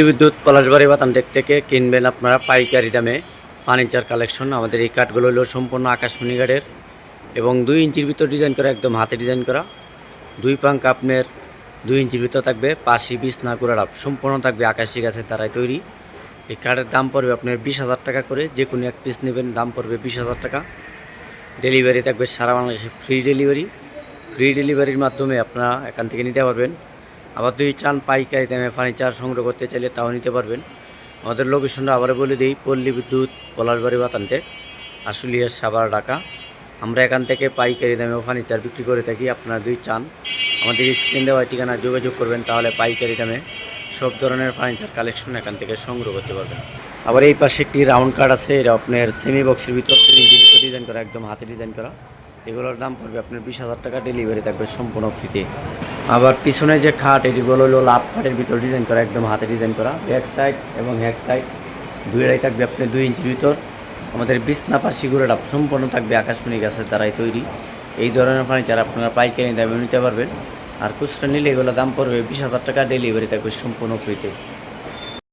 বিদ্যুৎ পলাশবাড়ি বাতানটেক থেকে কিনবেন আপনারা পাইকারি দামে ফার্নিচার কালেকশন আমাদের এই কাঠগুলো হলো সম্পূর্ণ আকাশমণি কাঠের এবং দুই ইঞ্চির ভিতর ডিজাইন করা, একদম হাতে ডিজাইন করা। দুই পাঙ্ক আপনার দুই ইঞ্চির ভিতর থাকবে পাশি বিছনা কুড়াড়াপ সম্পূর্ণ থাকবে আকাশি গাছের দ্বারাই তৈরি। এই কাঠের দাম পড়বে আপনার বিশ হাজার টাকা করে, যে কোনো এক পিস নেবেন, দাম পড়বে বিশ হাজার টাকা। ডেলিভারি থাকবে সারা বাংলাদেশে ফ্রি ডেলিভারি ফ্রি ডেলিভারির মাধ্যমে আপনারা এখান থেকে নিতে পারবেন। আবার যদি চান পাইকারি দামে ফার্নিচার সংগ্রহ করতে চাইলে তাও নিতে পারবেন। আমাদের লোকেশনটা আবার বলে দিই, পল্লী বিদ্যুৎ, পলাশবাড়ি বাতানটে আশুলিয়া সাবার ঢাকা। আমরা এখান থেকে পাইকারি দামেও ফার্নিচার বিক্রি করে থাকি, আপনারা যদি চান আমাদের স্ক্রিন দেওয়া ঠিকানা যোগাযোগ করবেন, তাহলে পাইকারি দামে সব ধরনের ফার্নিচার কালেকশন এখান থেকে সংগ্রহ করতে পারবেন। আবার এই পাশে একটি রাউন্ড কার্ড আছে, এটা আপনার সেমি বক্সের ভিতর ভিতর ডিজাইন করা, একদম হাতে ডিজাইন করা। এগুলোর দাম পড়বে আপনার বিশ হাজার টাকা ডেলিভারি থাকবে সম্পূর্ণ ফ্রিতে আবার পিছনে যে খাট এটিগুলো হলো লাভ খাটের ভিতর ডিজাইন করা, একদম হাতে ডিজাইন করা। ব্যাক সাইড এবং হ্যাক সাইড দুইটাই থাকবে আপনার দুই ইঞ্চির ভিতর। আমাদের বিছনা পাশি সম্পূর্ণ থাকবে আকাশমণি গাছের দ্বারাই তৈরি। এই ধরনের ফার্নিচার আপনারা পাইকারি দামে নিতে পারবেন। আর খুচরা নিলে এগুলো দাম পড়বে বিশ হাজার টাকা ডেলিভারি থাকবে সম্পূর্ণ ফ্রিতে